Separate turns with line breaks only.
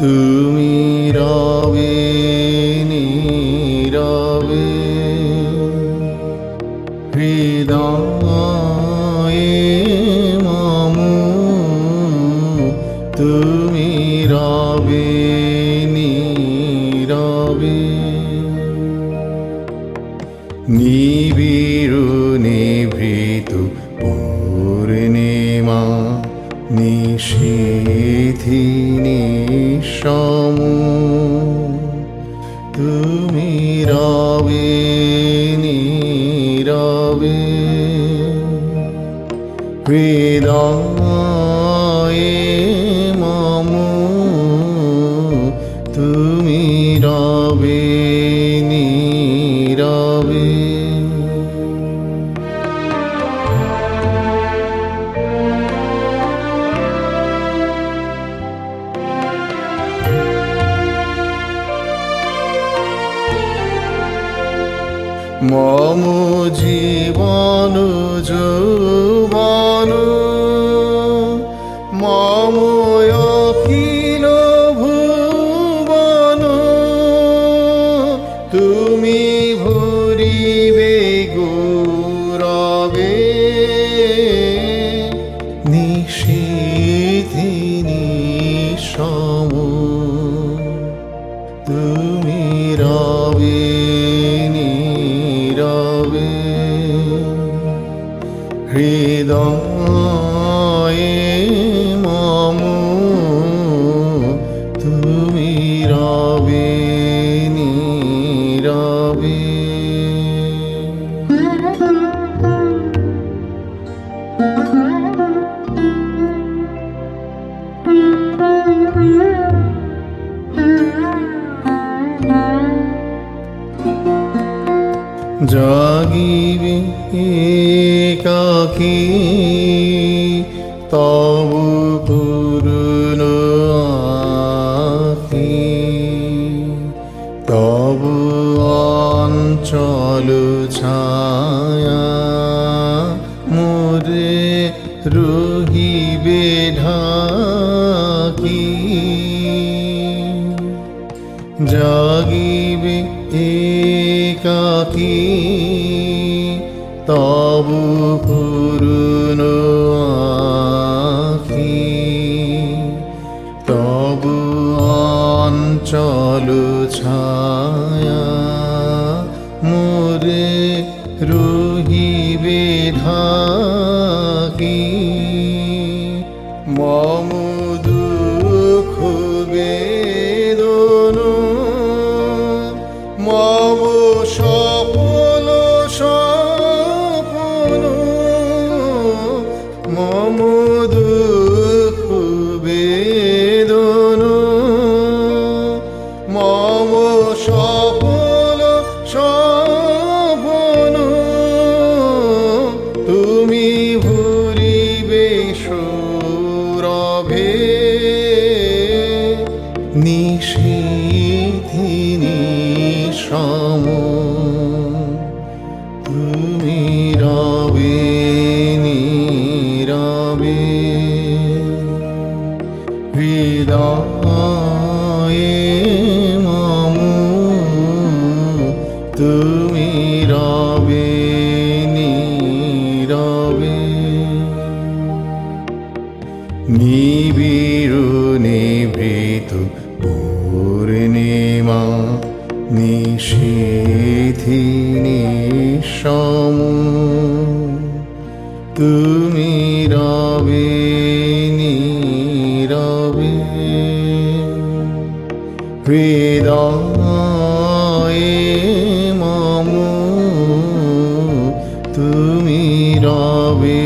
তুমি রবে নীরবে হৃদয়ে মামু তুমি রবে নীরবে নিবিড় নিভৃত নিশীথি নিঃসম। তুমি রবে নীরবে। হৃদয়ে মম। তুমি রবে নীরবে। মম জীবন যৌবন মম অখিল ভুবন। তুমি ভরিবে গৌরবে নিষেধিনী সম। তুমি হৃদয়ে। জাগিবে একাকী তব পূর্ণ আখি তব অঞ্চল ছায়া মোরে রহিবে ঢাকি। জাগিবে একাকী তব পুরন আখি তব অঞ্চল ছায়া মোরে রহিবে ঢাকি। মম নিষেধিনী সম। তুমি রবে নীরবে। হৃদয়ে মম তুমি রবে নীরবে। নিবিড় নিভৃত পূর্ণিমা নিষেধি নিঃসম। তুমি রবে নীরবে। হৃদয়ে মম তুমি রবে